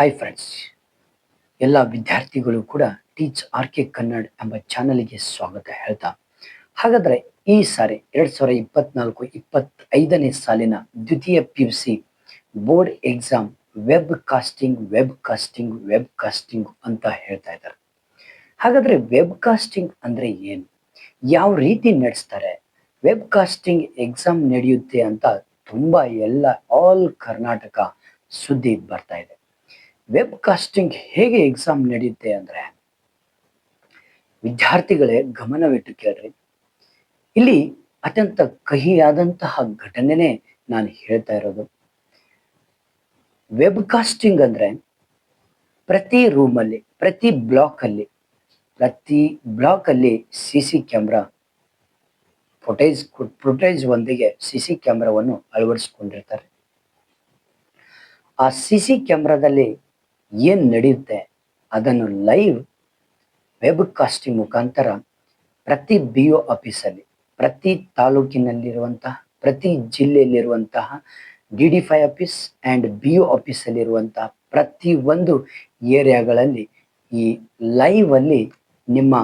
Hi friends ಎಲ್ಲ ವಿದ್ಯಾರ್ಥಿಗಳು ಕೂಡ ಟೀಚ್ ಆರ್ ಕೆ ಕನ್ನಡ್ ಎಂಬ ಚಾನಲ್ಗೆ ಸ್ವಾಗತ ಹೇಳ್ತಾ. ಹಾಗಾದ್ರೆ ಈ ಸಾರಿ ಎರಡು ಸಾವಿರದ ಇಪ್ಪತ್ನಾಲ್ಕು, ಇಪ್ಪತ್ತೈದನೇ ಸಾಲಿನ ದ್ವಿತೀಯ P U C board exam webcasting webcasting webcasting ಅಂತ ಹೇಳ್ತಾ ಇದ್ದಾರೆ. ಹಾಗಾದ್ರೆ ವೆಬ್ ಕಾಸ್ಟಿಂಗ್ ಅಂದ್ರೆ ಏನು? ಯಾವ ರೀತಿ ನಡೆಸ್ತಾರೆ? ವೆಬ್ ಕಾಸ್ಟಿಂಗ್ ಎಕ್ಸಾಮ್ ನಡೆಯುತ್ತೆ ಅಂತ ತುಂಬ ಎಲ್ಲ ಆಲ್ ಕರ್ನಾಟಕ ಸುದ್ದಿ ಬರ್ತಾ ಇದೆ. ವೆಬ್ ಕಾಸ್ಟಿಂಗ್ ಹೇಗೆ ಎಕ್ಸಾಮ್ ನಡೆಯುತ್ತೆ ಅಂದರೆ? ವಿದ್ಯಾರ್ಥಿಗಳೇ ಗಮನವಿಟ್ಟು ಕೇಳ್ರಿ. ಇಲ್ಲಿ ಅತ್ಯಂತ ಕಹಿಯಾದಂತಹ ಘಟನೆನೇ ನಾನು ಹೇಳ್ತಾ ಇರೋದು. ವೆಬ್ ಕಾಸ್ಟಿಂಗ್ ಅಂದರೆ ಪ್ರತಿ ರೂಮಲ್ಲಿ ಪ್ರತಿ ಬ್ಲಾಕಲ್ಲಿ ಪ್ರತಿ ಬ್ಲಾಕಲ್ಲಿ C C camera footage footage ಒಂದಿಗೆ ಸಿ ಸಿ ಕ್ಯಾಮ್ರಾವನ್ನು ಅಳವಡಿಸ್ಕೊಂಡಿರ್ತಾರೆ. ಆ ಸಿ ಸಿ ಕ್ಯಾಮ್ರಾದಲ್ಲಿ ಏನ್ ನಡೆಯುತ್ತೆ ಅದನ್ನು ಲೈವ್ ವೆಬ್ ಕಾಸ್ಟಿಂಗ್ ಮುಖಾಂತರ ಪ್ರತಿ ಬಿ ಒ ಆಫೀಸಲ್ಲಿ ಪ್ರತಿ ತಾಲೂಕಿನಲ್ಲಿರುವಂತಹ, ಪ್ರತಿ ಜಿಲ್ಲೆಯಲ್ಲಿರುವಂತಹ D D five office and B O ಆಫೀಸಲ್ಲಿರುವಂತಹ ಪ್ರತಿ ಒಂದು ಏರಿಯಾಗಳಲ್ಲಿ ಈ ಲೈವ್ ಅಲ್ಲಿ ನಿಮ್ಮ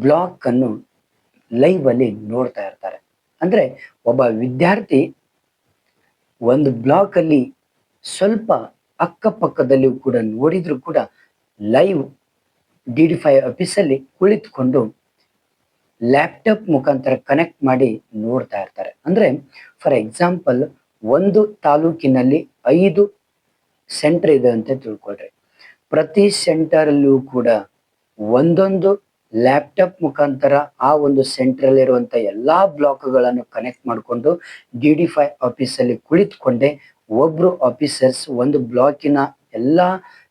ಬ್ಲಾಕನ್ನು ಅನ್ನು ಲೈವ್ ಅಲ್ಲಿ ನೋಡ್ತಾ ಇರ್ತಾರೆ. ಅಂದ್ರೆ ಒಬ್ಬ ವಿದ್ಯಾರ್ಥಿ ಒಂದು ಬ್ಲಾಕಲ್ಲಿ ಸ್ವಲ್ಪ ಅಕ್ಕಪಕ್ಕದಲ್ಲಿಯೂ ಕೂಡ ನೋಡಿದ್ರು ಕೂಡ ಲೈವ್ ಡಿ ಡಿ ಫೈವ್ ಆಫೀಸಲ್ಲಿ ಕುಳಿತುಕೊಂಡು ಲ್ಯಾಪ್ಟಾಪ್ ಮುಖಾಂತರ ಕನೆಕ್ಟ್ ಮಾಡಿ ನೋಡ್ತಾ ಇರ್ತಾರೆ. ಅಂದ್ರೆ ಫಾರ್ ಎಕ್ಸಾಂಪಲ್ ಒಂದು ತಾಲೂಕಿನಲ್ಲಿ ಐದು ಸೆಂಟರ್ ಇದೆ ಅಂತ ತಿಳ್ಕೊಳ್ರಿ. ಪ್ರತಿ ಸೆಂಟರಲ್ಲೂ ಕೂಡ ಒಂದೊಂದು ಲ್ಯಾಪ್ಟಾಪ್ ಮುಖಾಂತರ ಆ ಒಂದು ಸೆಂಟರ್ ಎಲ್ಲ ಎಲ್ಲಾ ಬ್ಲಾಕ್ಗಳನ್ನು ಕನೆಕ್ಟ್ ಮಾಡಿಕೊಂಡು ಡಿ ಡಿ ಫೈ ಆಫೀಸಲ್ಲಿ ಕುಳಿತುಕೊಂಡೆ ಒಬ್ರು ಆಫೀಸರ್ಸ್ ಒಂದು ಬ್ಲಾಕಿನ ಎಲ್ಲ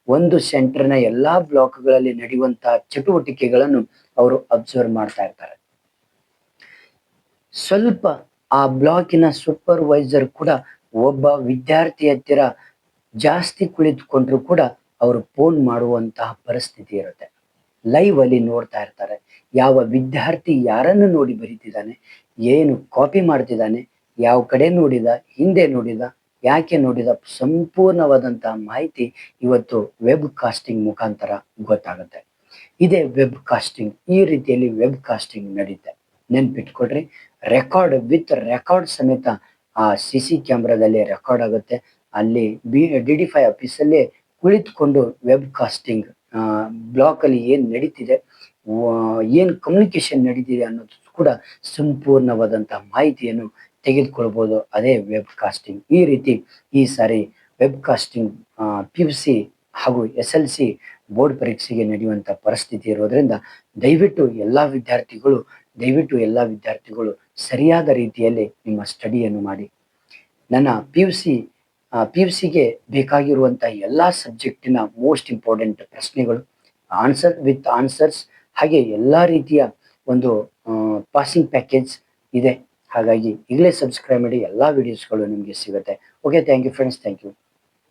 ಒಂದು ಸೆಂಟರ್ನ ಎಲ್ಲಾ ಬ್ಲಾಕ್ಗಳಲ್ಲಿ ನಡೆಯುವಂತಹ ಚಟುವಟಿಕೆಗಳನ್ನು ಅವರು ಅಬ್ಸರ್ವ್ ಮಾಡ್ತಾ ಇರ್ತಾರೆ. ಸ್ವಲ್ಪ ಆ ಬ್ಲಾಕಿನ ಸೂಪರ್ವೈಸರ್ ಕೂಡ ಒಬ್ಬ ವಿದ್ಯಾರ್ಥಿ ಹತ್ತಿರ ಜಾಸ್ತಿ ಕುಳಿತುಕೊಂಡ್ರು ಕೂಡ ಅವರು ಫೋನ್ ಮಾಡುವಂತಹ ಪರಿಸ್ಥಿತಿ ಇರುತ್ತೆ. ಲೈವ್ ಅಲ್ಲಿ ನೋಡ್ತಾ ಇರ್ತಾರೆ. ಯಾವ ವಿದ್ಯಾರ್ಥಿ ಯಾರನ್ನು ನೋಡಿ ಬರೀತಿದ್ದಾನೆ? ಏನು ಕಾಪಿ ಮಾಡ್ತಿದ್ದಾನೆ? ಯಾವ ಕಡೆ ನೋಡಿದ? ಹಿಂದೆ ನೋಡಿದ? ಯಾಕೆ ನೋಡಿದ ಸಂಪೂರ್ಣವಾದಂತಹ ಮಾಹಿತಿ ಇವತ್ತು ವೆಬ್ ಕಾಸ್ಟಿಂಗ್ ಮುಖಾಂತರ ಗೊತ್ತಾಗುತ್ತೆ. ಇದೇ ವೆಬ್ ಕಾಸ್ಟಿಂಗ್ ಈ ರೀತಿಯಲ್ಲಿ ವೆಬ್ ಕಾಸ್ಟಿಂಗ್ ನಡೀತೆ. ನೆನ್ಪಿಟ್ಕೊಡ್ರಿ ರೆಕಾರ್ಡ್ ವಿತ್ ರೆಕಾರ್ಡ್ ಸಮೇತ ಆ ಸಿ ಸಿ ಕ್ಯಾಮ್ರಾದಲ್ಲಿ ರೆಕಾರ್ಡ್ ಆಗುತ್ತೆ. ಅಲ್ಲಿ ಬಿ ಡಿ ಡಿ ಫೈ ಆಫೀಸಲ್ಲಿ ಕುಳಿತುಕೊಂಡು ವೆಬ್ ಕಾಸ್ಟಿಂಗ್ ಬ್ಲಾಕ್ ಅಲ್ಲಿ ಏನ್ ನಡೀತಿದೆ ಏನು ಕಮ್ಯುನಿಕೇಶನ್ ನಡೀತಿದೆ ಅನ್ನೋದು ಕೂಡ ಸಂಪೂರ್ಣವಾದಂತಹ ಮಾಹಿತಿಯನ್ನು ತೆಗೆದುಕೊಳ್ಬಹುದು ಅದೇ ವೆಬ್ ಕಾಸ್ಟಿಂಗ್ ಈ ರೀತಿ ಈ ಸಾರಿ web casting P U C ಹಾಗೂ ಎಸ್ ಎಲ್ ಸಿ ಬೋರ್ಡ್ ಪರೀಕ್ಷೆಗೆ ನಡೆಯುವಂಥ ಪರಿಸ್ಥಿತಿ ಇರೋದರಿಂದ ದಯವಿಟ್ಟು ಎಲ್ಲ ವಿದ್ಯಾರ್ಥಿಗಳು, ದಯವಿಟ್ಟು ಎಲ್ಲ ವಿದ್ಯಾರ್ಥಿಗಳು ಸರಿಯಾದ ರೀತಿಯಲ್ಲಿ ನಿಮ್ಮ ಸ್ಟಡಿಯನ್ನು ಮಾಡಿ. ನನ್ನ P U C P U ಸಿಗೆ ಬೇಕಾಗಿರುವಂಥ ಎಲ್ಲ ಸಬ್ಜೆಕ್ಟಿನ ಮೋಸ್ಟ್ ಇಂಪಾರ್ಟೆಂಟ್ ಪ್ರಶ್ನೆಗಳು ಆನ್ಸರ್ ವಿತ್ ಆನ್ಸರ್ಸ್ ಹಾಗೆ ಎಲ್ಲ ರೀತಿಯ ಒಂದು ಪಾಸಿಂಗ್ ಪ್ಯಾಕೇಜ್ ಇದೆ. ಹಾಗಾಗಿ ಈಗಲೇ ಸಬ್ಸ್ಕ್ರೈಬ್ ಮಾಡಿ ಎಲ್ಲ ವಿಡಿಯೋಸ್ಗಳು ನಿಮಗೆ ಸಿಗುತ್ತೆ. Okay thank you friends thank you